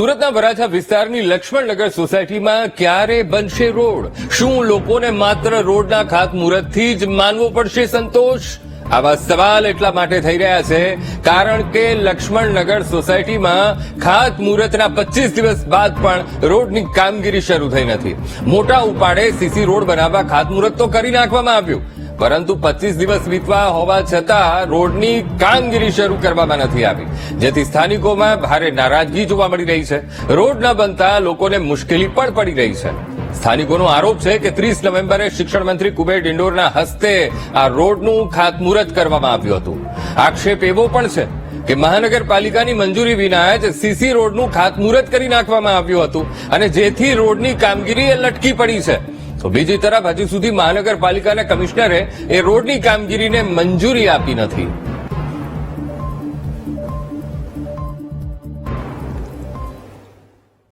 સુરતના વરાછા વિસ્તારની લક્ષ્મણનગર સોસાયટીમાં ક્યારે બનશે રોડ? શું લોકોને માત્ર રોડના ખાતમુહૂર્તથી જ માનવો પડશે સંતોષ? આવા સવાલ એટલા માટે થઈ રહ્યા છે, કારણ કે લક્ષ્મણનગર સોસાયટીમાં ખાતમુહૂર્તના પચીસ દિવસ બાદ પણ રોડની કામગીરી શરૂ થઈ નથી. મોટા ઉપાડે સીસી રોડ બનાવવા ખાતમુહૂર્ત તો કરી નાખવામાં આવ્યું. પરંતુ પચીસ દિવસ વીતવા હોવા છતાં રોડની કામગીરી શરૂ કરવામાં નથી આવી, જેથી સ્થાનિકોમાં ભારે નારાજગી જોવા મળી રહી છે. રોડ ન બનતા લોકોને મુશ્કેલી પણ પડી રહી છે. સ્થાનિકોનો આરોપ છે કે ત્રીસ નવેમ્બરે શિક્ષણ મંત્રી કુબેર ડિંડોરના હસ્તે આ રોડનું ખાતમુહૂર્ત કરવામાં આવ્યું હતું. આક્ષેપ એવો પણ છે કે મહાનગરપાલિકાની મંજૂરી વિના જ સીસી રોડનું ખાતમુહૂર્ત કરી નાખવામાં આવ્યું હતું અને જેથી રોડની કામગીરી લટકી પડી છે. તો બીજી તરફ હજુ સુધી મહાનગરપાલિકાના કમિશનરે એ રોડની કામગીરીને મંજૂરી આપી નથી.